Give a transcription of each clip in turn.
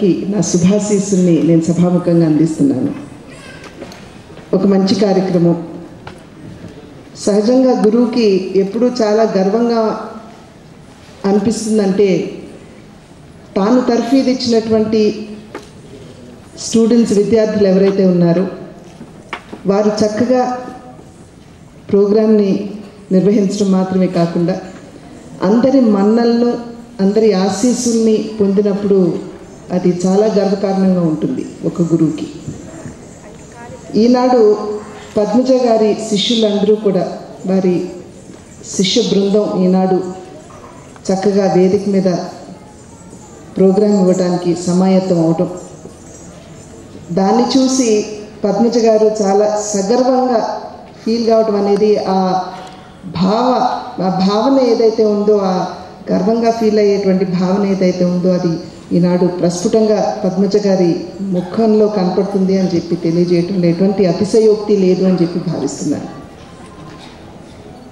కి నా శుభాశీస్సుల్ని నేను సభాముఖంగా అందిస్తున్నాను. ఒక మంచి కార్యక్రమం. సహజంగా గురువుకి ఎప్పుడూ చాలా గర్వంగా అనిపిస్తుందంటే తాను తర్ఫీదు ఇచ్చినటువంటి స్టూడెంట్స్ విద్యార్థులు ఎవరైతే ఉన్నారో వారు చక్కగా ప్రోగ్రామ్ని నిర్వహించడం మాత్రమే కాకుండా అందరి మన్నలను అందరి ఆశీస్సుల్ని పొందినప్పుడు అది చాలా గర్వకారణంగా ఉంటుంది ఒక గురువుకి. ఈనాడు పద్మజ గారి శిష్యులందరూ కూడా వారి శిష్య బృందం ఈనాడు చక్కగా వేదిక మీద ప్రోగ్రాం ఇవ్వడానికి సమాయత్తం అవటం. దాన్ని చూసి పద్మజ గారు చాలా సగర్వంగా ఫీల్ కావటం అనేది ఆ భావ ఆ భావన ఏదైతే ఉందో ఆ గర్వంగా ఫీల్ అయ్యేటువంటి భావన ఏదైతే ఉందో అది ఈనాడు ప్రస్ఫుటంగా పద్మజ గారి ముఖంలో కనపడుతుంది అని చెప్పి తెలియజేయటంలో ఎటువంటి అతిశయోక్తి లేదు అని చెప్పి భావిస్తున్నాను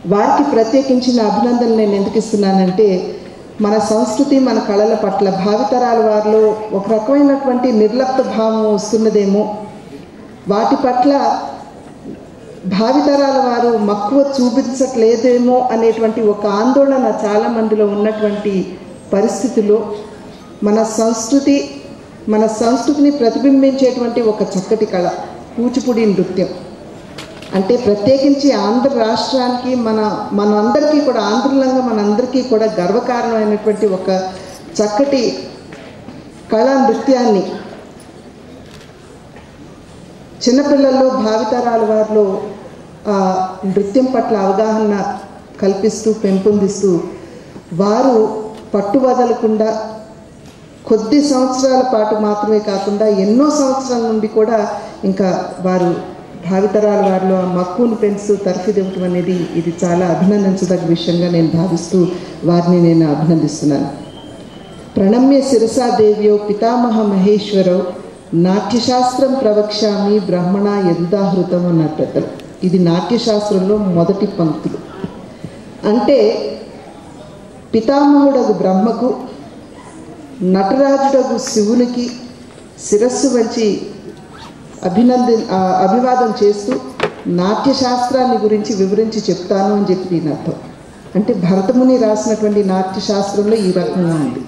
వారికి ప్రత్యేకించిన అభినందనలు నేను ఎందుకు ఇస్తున్నానంటే మన సంస్కృతి మన కళల పట్ల భావితరాల వారిలో ఒక రకమైనటువంటి నిర్లప్త భావం వస్తున్నదేమో. వాటి పట్ల భావితరాల వారు మక్కువ చూపించట్లేదేమో అనేటువంటి ఒక ఆందోళన చాలా మందిలో ఉన్నటువంటి పరిస్థితిలో మన సంస్కృతి మన సంస్కృతిని ప్రతిబింబించేటువంటి ఒక చక్కటి కళ కూచిపూడి నృత్యం. అంటే ప్రత్యేకించి ఆంధ్ర రాష్ట్రానికి మన మనందరికీ కూడా ఆంధ్రులంగా మనందరికీ కూడా గర్వకారణమైనటువంటి ఒక చక్కటి కళా నృత్యాన్ని చిన్నపిల్లల్లో భావితరాల వారిలో నృత్యం పట్ల అవగాహన కల్పిస్తూ పెంపొందిస్తూ వారు పట్టు వదలకుండా కొద్ది సంవత్సరాల పాటు మాత్రమే కాకుండా ఎన్నో సంవత్సరాల నుండి కూడా ఇంకా వారు భావితరాల వారిలో ఆ మక్కువను పెంచుతూ తరఫిదివ్వటం అనేది ఇది చాలా అభినందించదగ్గ విషయంగా నేను భావిస్తూ వారిని నేను అభినందిస్తున్నాను. ప్రణమ్య శిరసాదేవ్యో పితామహ మహేశ్వరో నాట్యశాస్త్రం ప్రవక్ష్యామి బ్రహ్మణ యదుదాహృతం అన్నారు పెద్దలు. ఇది నాట్యశాస్త్రంలో మొదటి పంక్తులు. అంటే పితామహుడగు బ్రహ్మకు నటరాజుడగు శివునికి శిరస్సు వంచి అభినంది అభివాదం చేస్తూ నాట్యశాస్త్రాన్ని గురించి వివరించి చెప్తాను అని చెప్పి దీని అర్థం. అంటే భరతముని రాసినటువంటి నాట్యశాస్త్రంలో ఈ రకంగా ఉంది.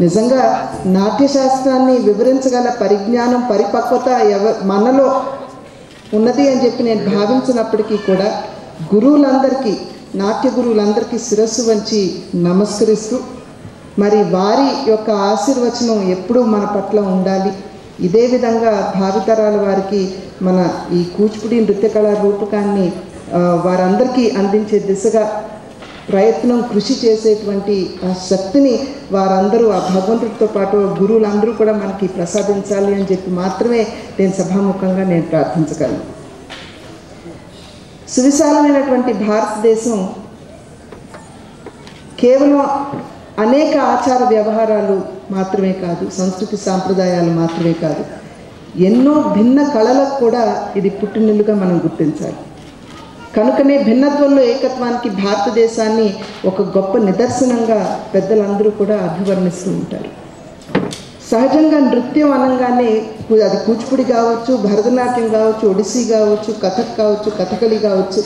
నిజంగా నాట్యశాస్త్రాన్ని వివరించగల పరిజ్ఞానం పరిపక్వత ఎవ మనలో ఉన్నది అని చెప్పి నేను భావించినప్పటికీ కూడా గురువులందరికీ నాట్య గురువులందరికీ శిరస్సు వంచి నమస్కరిస్తూ మరి వారి యొక్క ఆశీర్వచనం ఎప్పుడూ మన పట్ల ఉండాలి. ఇదే విధంగా భావితరాల వారికి మన ఈ కూచిపూడి నృత్య కళా రూపకాన్ని వారందరికీ అందించే దిశగా ప్రయత్నం కృషి చేసేటువంటి ఆ శక్తిని వారందరూ ఆ భగవంతుడితో పాటు గురువులందరూ కూడా మనకి ప్రసాదించాలి అని చెప్పి మాత్రమే నేను సభాముఖంగా నేను ప్రార్థించగలను. సువిశాలమైనటువంటి భారతదేశం కేవలం అనేక ఆచార వ్యవహారాలు మాత్రమే కాదు సంస్కృతి సాంప్రదాయాలు మాత్రమే కాదు. ఎన్నో భిన్న కళలకు కూడా ఇది పుట్టినిల్లుగా మనం గుర్తించాలి. కనుకనే భిన్నత్వంలో ఏకత్వానికి భారతదేశాన్ని ఒక గొప్ప నిదర్శనంగా పెద్దలందరూ కూడా అభివర్ణిస్తూ ఉంటారు. సహజంగా నృత్యం అనగానే అది కూచిపూడి కావచ్చు భరతనాట్యం కావచ్చు ఒడిస్సీ కావచ్చు కథక్ కావచ్చు కథకళి కావచ్చు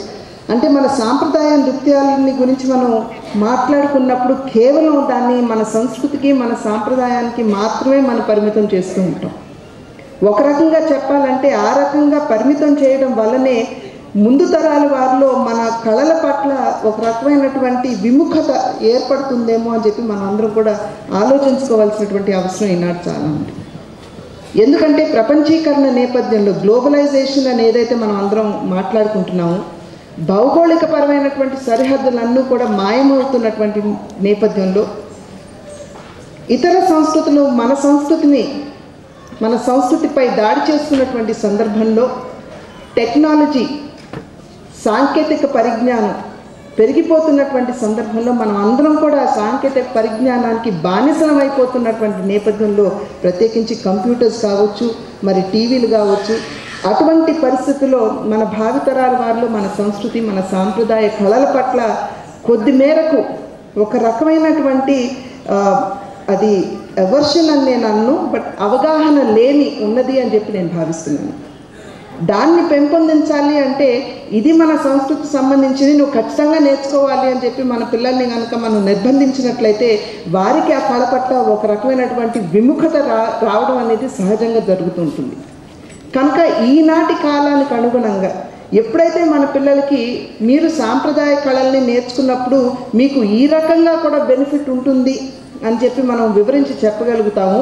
అంటే మన సాంప్రదాయ నృత్యాలని గురించి మనం మాట్లాడుకున్నప్పుడు కేవలం దాన్ని మన సంస్కృతికి మన సాంప్రదాయానికి మాత్రమే మనం పరిమితం చేస్తూ ఉంటాం. ఒక రకంగా చెప్పాలంటే ఆ రకంగా పరిమితం చేయడం వల్లనే ముందు తరాల వారిలో మన కళల పట్ల ఒక రకమైనటువంటి విముఖత ఏర్పడుతుందేమో అని చెప్పి మనం అందరం కూడా ఆలోచించుకోవాల్సినటువంటి అవసరం ఈనాడు చాలా ఉంది. ఎందుకంటే ప్రపంచీకరణ నేపథ్యంలో గ్లోబలైజేషన్ అని ఏదైతే మనం అందరం మాట్లాడుకుంటున్నామో భౌగోళిక పరమైనటువంటి సరిహద్దులన్నీ కూడా మాయమవుతున్నటువంటి నేపథ్యంలో ఇతర సంస్కృతులు మన సంస్కృతిని మన సంస్కృతిపై దాడి చేస్తున్నటువంటి సందర్భంలో టెక్నాలజీ సాంకేతిక పరిజ్ఞానం పెరిగిపోతున్నటువంటి సందర్భంలో మనం అందరం కూడా సాంకేతిక పరిజ్ఞానానికి బానిసలం అయిపోతున్నటువంటి నేపథ్యంలో ప్రత్యేకించి కంప్యూటర్స్ కావచ్చు మరి టీవీలు కావచ్చు అటువంటి పరిస్థితుల్లో మన భావితరాల వారిలో మన సంస్కృతి మన సాంప్రదాయ కళల పట్ల కొద్ది మేరకు ఒక రకమైనటువంటి అది ఎవర్షన్ అని నేను అన్ను బట్ అవగాహన లేని ఉన్నది అని చెప్పి నేను భావిస్తున్నాను. దాన్ని పెంపొందించాలి అంటే ఇది మన సంస్కృతికి సంబంధించింది నువ్వు ఖచ్చితంగా నేర్చుకోవాలి అని చెప్పి మన పిల్లల్ని కనుక మనం నిర్బంధించినట్లయితే వారికి ఆ కళ పట్ల ఒక రకమైనటువంటి విముఖత రా రావడం అనేది సహజంగా జరుగుతుంటుంది కనుక ఈనాటి కాలానికి అనుగుణంగా ఎప్పుడైతే మన పిల్లలకి మీరు సాంప్రదాయ కళల్ని నేర్చుకున్నప్పుడు మీకు ఈ రకంగా కూడా బెనిఫిట్ ఉంటుంది అని చెప్పి మనం వివరించి చెప్పగలుగుతాము.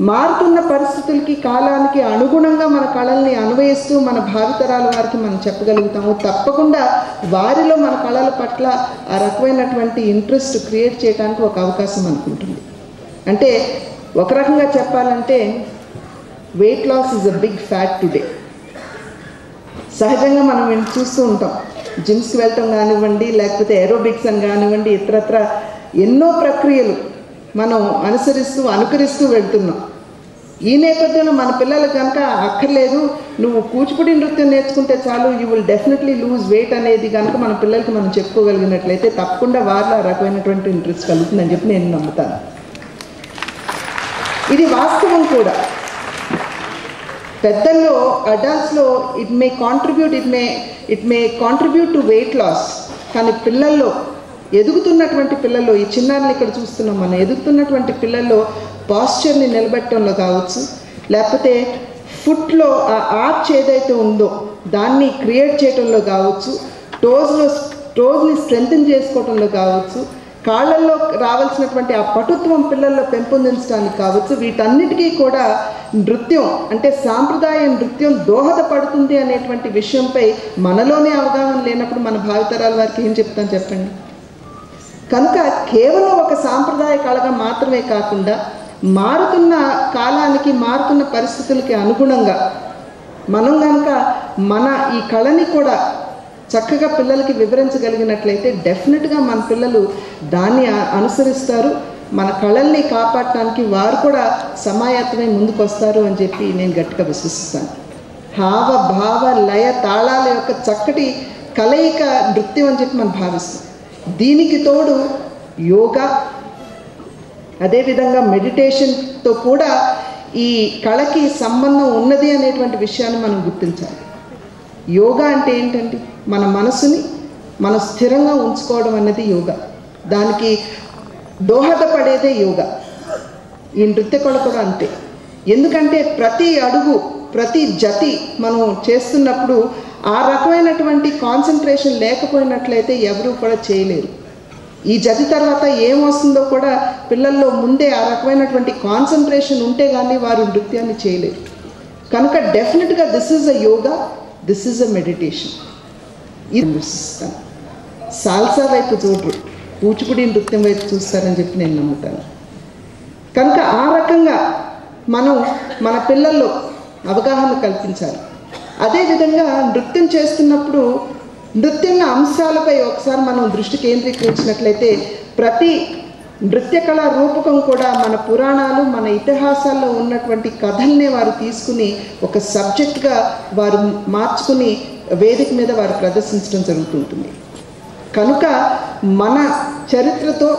మారుతున్న పరిస్థితులకి కాలానికి అనుగుణంగా మన కళల్ని అన్వయిస్తూ మన భావితరాల వారికి మనం చెప్పగలుగుతాము. తప్పకుండా వారిలో మన కళల పట్ల ఆ రకమైనటువంటి ఇంట్రెస్ట్ క్రియేట్ చేయడానికి ఒక అవకాశం అనుకుంటుంది అంటే ఒక రకంగా చెప్పాలంటే weight loss is a big fad today సహజంగా మనం చూస్తూ ఉంటాం. జిమ్స్కి వెళ్ళటం కానివ్వండి లేకపోతే ఏరోబిక్స్ అని కానివ్వండి ఇతరత్ర ఎన్నో ప్రక్రియలు మనం అనుసరిస్తూ అనుకరిస్తూ వెళ్తున్నాం. ఈ నేపథ్యంలో మన పిల్లలకు కనుక అక్కర్లేదు నువ్వు కూచిపూడి నృత్యం నేర్చుకుంటే చాలు you will definitely lose weight అనేది కనుక మన పిల్లలకి మనం చెప్పుకోగలిగినట్లయితే తప్పకుండా వారిలో ఆ రకమైనటువంటి ఇంట్రెస్ట్ కలుగుతుందని చెప్పి నేను నమ్ముతాను. ఇది వాస్తవం కూడా. పెద్దల్లో అడల్ట్స్లో it may contribute it may it may contribute to weight loss కానీ పిల్లల్లో ఎదుగుతున్నటువంటి పిల్లల్లో ఈ చిన్నారులు ఇక్కడ చూస్తున్నాం మనం ఎదుగుతున్నటువంటి పిల్లల్లో పాస్చర్ని నిలబెట్టడంలో కావచ్చు లేకపోతే ఫుట్లో ఆ ఆర్చ్ ఏదైతే ఉందో దాన్ని క్రియేట్ చేయడంలో కావచ్చు టోస్లో టోస్ని స్ట్రెంగ్తన్ చేసుకోవడంలో కావచ్చు కాళ్ళల్లో రావాల్సినటువంటి ఆ పటుత్వం పిల్లల్లో పెంపొందించడానికి కావచ్చు వీటన్నిటికీ కూడా నృత్యం అంటే సాంప్రదాయ నృత్యం దోహదపడుతుంది అనేటువంటి విషయంపై మనలోనే అవగాహన లేనప్పుడు మన భావితరాల వారికి ఏం చెప్తాం చెప్పండి? కనుక కేవలం ఒక సాంప్రదాయ కళగా మాత్రమే కాకుండా మారుతున్న కాలానికి మారుతున్న పరిస్థితులకి అనుగుణంగా మనం కనుక మన ఈ కళని కూడా చక్కగా పిల్లలకి వివరించగలిగినట్లయితే డెఫినెట్గా మన పిల్లలు దాన్ని అనుసరిస్తారు. మన కళల్ని కాపాడటానికి వారు కూడా సమాయత్తమై ముందుకొస్తారు అని చెప్పి నేను గట్టిగా విశ్వసిస్తాను. హావ భావ లయ తాళాల యొక్క చక్కటి కలయిక నృత్యం అని చెప్పి మనం భావిస్తాం. దీనికి తోడు యోగా అదేవిధంగా మెడిటేషన్తో కూడా ఈ కళకి సంబంధం ఉన్నది అనేటువంటి విషయాన్ని మనం గుర్తించాలి. యోగా అంటే ఏంటండి? మన మనసుని మన స్థిరంగా ఉంచుకోవడం అన్నది యోగా. దానికి దోహదపడేదే యోగా. ఈ నృత్య కళ కూడా అంతే. ఎందుకంటే ప్రతి అడుగు ప్రతి జతి మనం చేస్తున్నప్పుడు ఆ రకమైనటువంటి కాన్సన్ట్రేషన్ లేకపోయినట్లయితే ఎవరూ కూడా చేయలేరు. ఈ జతి తర్వాత ఏం వస్తుందో కూడా పిల్లల్లో ముందే ఆ రకమైనటువంటి కాన్సన్ట్రేషన్ ఉంటే కానీ వారు నృత్యాన్ని చేయలేరు. కనుక డెఫినెట్గా this is a yoga. This is a meditation ఇది సాల్సా వైపు చూడరు కూచిపూడి నృత్యం వైపు చూస్తారని చెప్పి నేను నమ్ముతాను. కనుక ఆ రకంగా మనం మన పిల్లల్లో అవగాహన కల్పించాలి. అదేవిధంగా నృత్యం చేస్తున్నప్పుడు నృత్యంలో అంశాలపై ఒకసారి మనం దృష్టి కేంద్రీకరించినట్లయితే ప్రతి నృత్యకళా రూపకం కూడా మన పురాణాలు మన ఇతిహాసాల్లో ఉన్నటువంటి కథల్నే వారు తీసుకుని ఒక సబ్జెక్ట్గా వారు మార్చుకుని వేదిక మీద వారు ప్రదర్శించడం జరుగుతుంటుంది. కనుక మన చరిత్రతో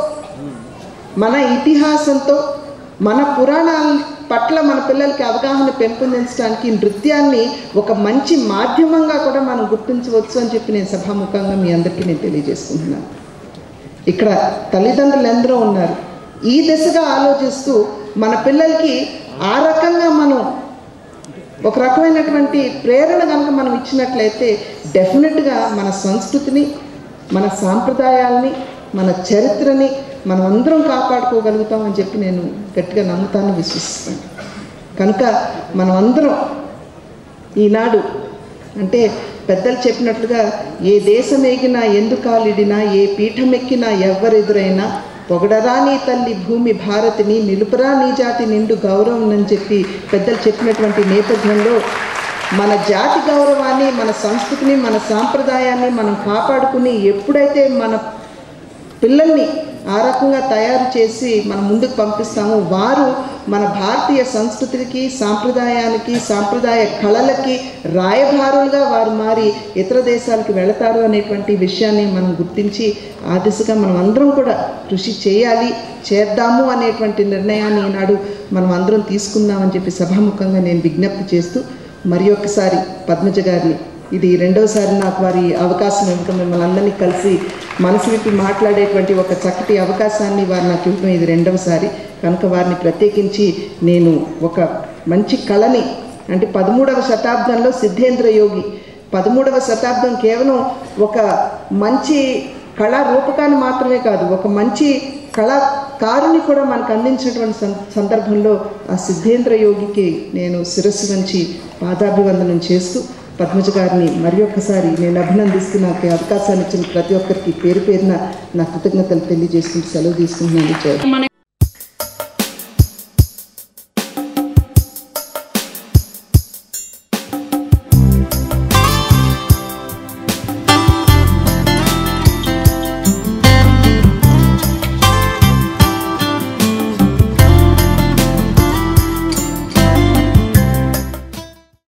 మన ఇతిహాసంతో మన పురాణాల పట్ల మన పిల్లలకి అవగాహన పెంపొందించడానికి నృత్యాన్ని ఒక మంచి మాధ్యమంగా కూడా మనం గుర్తించవచ్చు అని చెప్పి నేను సభాముఖంగా మీ అందరికీ నేను తెలియజేసుకుంటున్నాను. ఇక్కడ తల్లిదండ్రులు ఎందరో ఉన్నారు. ఈ దిశగా ఆలోచిస్తూ మన పిల్లలకి ఆ రకంగా మనం ఒక రకమైనటువంటి ప్రేరణ కనుక మనం ఇచ్చినట్లయితే డెఫినెట్గా మన సంస్కృతిని మన సాంప్రదాయాల్ని మన చరిత్రని మనం అందరం కాపాడుకోగలుగుతాం అని చెప్పి నేను గట్టిగా నమ్ముతాను విశ్వసిస్తాను. కనుక మనం అందరం ఈనాడు అంటే పెద్దలు చెప్పినట్లుగా ఏ దేశం ఎగినా ఎందుకాలిడినా ఏ పీఠం ఎక్కినా ఎవ్వరెదురైనా పొగడరా నీ తల్లి భూమి భారతిని నిలుపరా నీ జాతి నిండు గౌరవం అని చెప్పి పెద్దలు చెప్పినటువంటి నేపథ్యంలో మన జాతి గౌరవాన్ని మన సంస్కృతిని మన సాంప్రదాయాన్ని మనం కాపాడుకుని ఎప్పుడైతే మన పిల్లల్ని ఆ రకంగా తయారు చేసి మనం ముందుకు పంపిస్తామో వారు మన భారతీయ సంస్కృతికి సాంప్రదాయానికి సాంప్రదాయ కళలకి రాయభారులుగా వారు మారి ఇతర దేశాలకు వెళతారు అనేటువంటి విషయాన్ని మనం గుర్తించి ఆ దిశగా మనం అందరం కూడా కృషి చేయాలి చేద్దాము అనేటువంటి నిర్ణయాన్ని ఈనాడు మనం అందరం తీసుకుందామని చెప్పి సభాముఖంగా నేను విజ్ఞప్తి చేస్తూ మరి ఒక్కసారి పద్మజ గారిని ఇది రెండవసారి నాకు వారి అవకాశం ఇవ్వడం మిమ్మల్ని అందరినీ కలిసి మనసు విప్పి మాట్లాడేటువంటి ఒక చక్కటి అవకాశాన్ని వారు నాకు ఇవ్వడం ఇది రెండవసారి. కనుక వారిని ప్రత్యేకించి నేను ఒక మంచి కళని అంటే పదమూడవ శతాబ్దంలో సిద్ధేంద్ర యోగి పదమూడవ శతాబ్దం కేవలం ఒక మంచి కళా రూపకాన్ని మాత్రమే కాదు ఒక మంచి కళాకారుని కూడా మనకు అందించినటువంటి సందర్భంలో ఆ సిద్ధేంద్ర యోగికి నేను శిరస్సు వంచి పాదాభివందనం చేస్తూ పద్మజ గారిని మరి ఒక్కసారి నేను అభినందిస్తూ నాకు అవకాశాన్ని ఇచ్చిన ప్రతి ఒక్కరికి పేరు పేరున నా కృతజ్ఞతలు తెలియజేసుకుంటూ సెలవు తీసుకుంటున్నాను.